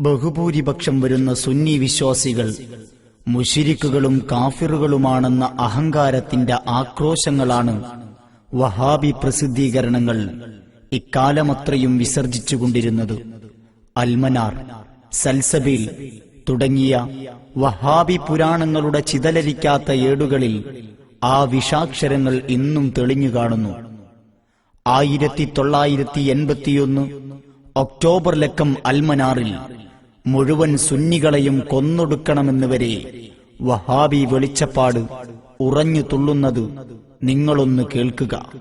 ബഹുഭൂരിപക്ഷം വരുന്ന സുന്നി വിശ്വാസികൾ മുഷിരിക്കുകളും കാഫിറുകളുമാണെന്ന അഹങ്കാരത്തിന്റെ ആക്രോശങ്ങളാണ് വഹാബി പ്രസിദ്ധീകരണങ്ങൾ ഇക്കാലമത്രയും വിസർജിച്ചുകൊണ്ടിരുന്നത്. അൽമനാർ സൽസബീൽ തുടങ്ങിയ വഹാബി പുരാണങ്ങളുടെ ചിതലരിക്കാത്ത ഏടുകളിൽ ആ വിഷാക്ഷരങ്ങൾ ഇന്നും തെളിഞ്ഞു കാണുന്നു. ആയിരത്തി തൊള്ളായിരത്തി എൺപത്തിയൊന്ന് ഒക്ടോബർ ലക്കം അൽമനാറിൽ മുഴുവൻ സുന്നികളെയും കൊന്നൊടുക്കണമെന്ന് വരെ വഹാബി വെളിച്ചപ്പാട് ഉറഞ്ഞു തുള്ളുന്നത് നിങ്ങളൊന്ന് കേൾക്കുക.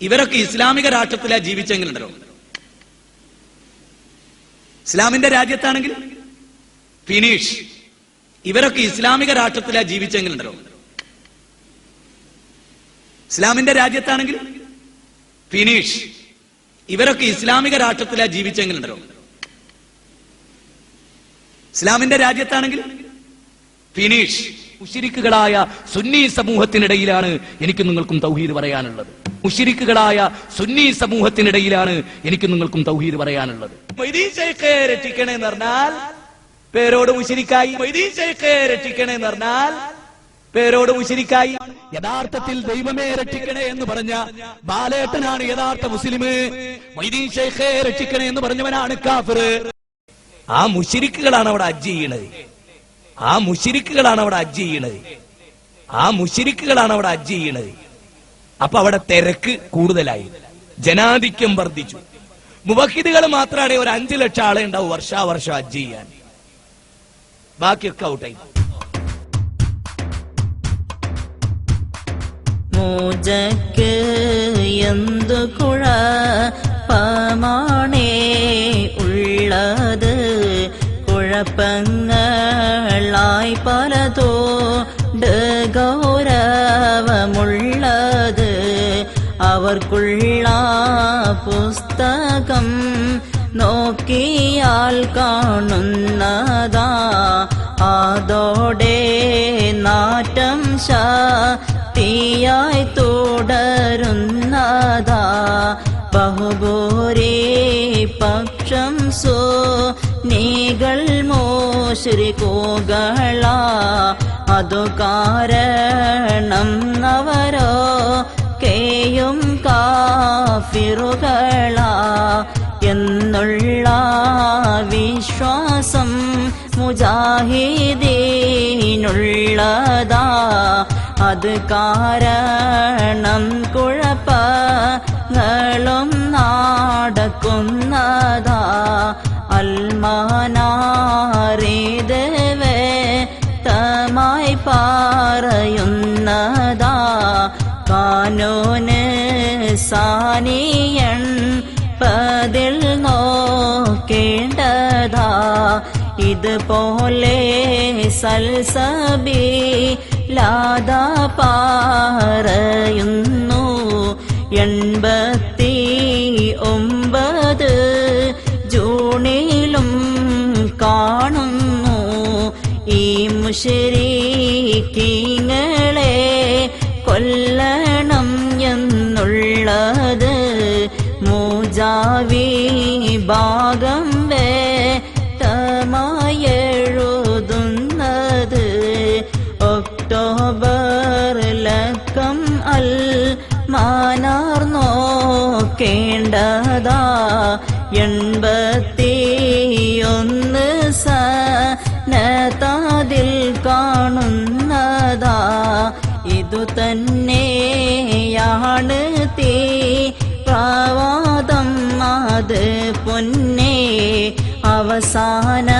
ഇവരൊക്കെ ഇസ്ലാമിക രാഷ്ട്രത്തിലാ ജീവിച്ചെങ്കിലുണ്ടല്ലോ. ഇസ്ലാമിന്റെ രാജ്യത്താണെങ്കിൽ ഫിനിഷ്. ഇവരൊക്കെ ഇസ്ലാമിക രാഷ്ട്രത്തിലാ ജീവിച്ചെങ്കിലുണ്ടല്ലോ. ഇസ്ലാമിന്റെ രാജ്യത്താണെങ്കിൽ ഫിനിഷ്. ഇവരൊക്കെ ഇസ്ലാമിക രാഷ്ട്രത്തിലാ ജീവിച്ചെങ്കിലുണ്ടല്ലോ. ഇസ്ലാമിന്റെ രാജ്യത്താണെങ്കിൽ? ഫിനിഷ് മുഷിരിക്കുകളായ സുന്നി സമൂഹത്തിനിടയിലാണ് എനിക്ക് നിങ്ങൾക്കും തൗഹീദ് പറയാനുള്ളത്. മുഷിരിക്കുകളായ സുന്നി സമൂഹത്തിനിടയിലാണ് എനിക്ക് നിങ്ങൾക്കും തൗഹീദ് പറയാനുള്ളത്. രക്ഷിക്കണേ എന്ന് പറഞ്ഞാൽ പേരോട് മുഷിരിക്കായി. രക്ഷിക്കണേ എന്ന് പറഞ്ഞാൽ പേരോട് മുഷിരിക്കായി. യഥാർത്ഥത്തിൽ ദൈവമേ രക്ഷിക്കണേ എന്ന് പറഞ്ഞ ബാലേട്ടനാണ് യഥാർത്ഥ മുസ്ലിം മൈദീൻ ശേഖേ രക്ഷിക്കണേ എന്ന് പറഞ്ഞവനാണ് കാഫിർ. ആ മുഷിരിക്കുകളാണ് അവിടെ അജ്ജ് ചെയ്യണത്. ആ മുഷിരിക്കുകളാണ് അവിടെ അജ്ജ് ചെയ്യണത്. ആ മുഷിരിക്കുകളാണ് അവിടെ അജ്ജ് ചെയ്യണത്. അപ്പൊ അവിടെ തിരക്ക് കൂടുതലായി. ജനാധിക്യം വർദ്ധിച്ചു. മുവഹിദുകൾ മാത്രമാണ് ഒരു അഞ്ചു ലക്ഷം ആളെ ഉണ്ടാവും വർഷാവർഷം അജ്ജ് ചെയ്യാൻ. ബാക്കിയൊക്കെ ഔട്ടായി മൂജക്ക് എന്തു പമാണേ ഉള്ളത്? കുഴപ്പങ്ങളായി പലതോട് ഗൗരവമുള്ളത്. അവർക്കുള്ള പുസ്തകം നോക്കിയാൽ കാണുന്നതാ. അതോടെ നാറ്റം ശക്തിയായി തുടരുന്നതാ. ബഹുഭൂരി പക്ഷം സോ നീകൾ മോശ്രിക്കുകള അതു കാരണം നവരോ കേയും കാഫിറുകള. എന്നുള്ള വിശ്വാസം മുജാഹിദീനുള്ളതാ അത് കാരണം കുഴപ്പങ്ങളും നടക്കുന്നതാ. അൽമാനാറിതവേ തമായി പറയുന്നതാ കാനോന് സാനിയൺ പതിൽ നോക്കേണ്ടതാ. ഇതുപോലെ സൽസബി ലാദ പറയുന്നു എൺപത്തി മുഷരീക്കിങ്ങളെ കൊല്ലണം എന്നുള്ളത് മൂജാവി ഭാഗം വ്യക്തമായെഴുതുന്നത് ഒക്ടോബർ ലക്കം അൽ മാനാർ നോക്കേണ്ടതാ എൺപത്തി തന്നെയാണ് തീ പ്രവാദം അത് പൊന്നേ. അവസാന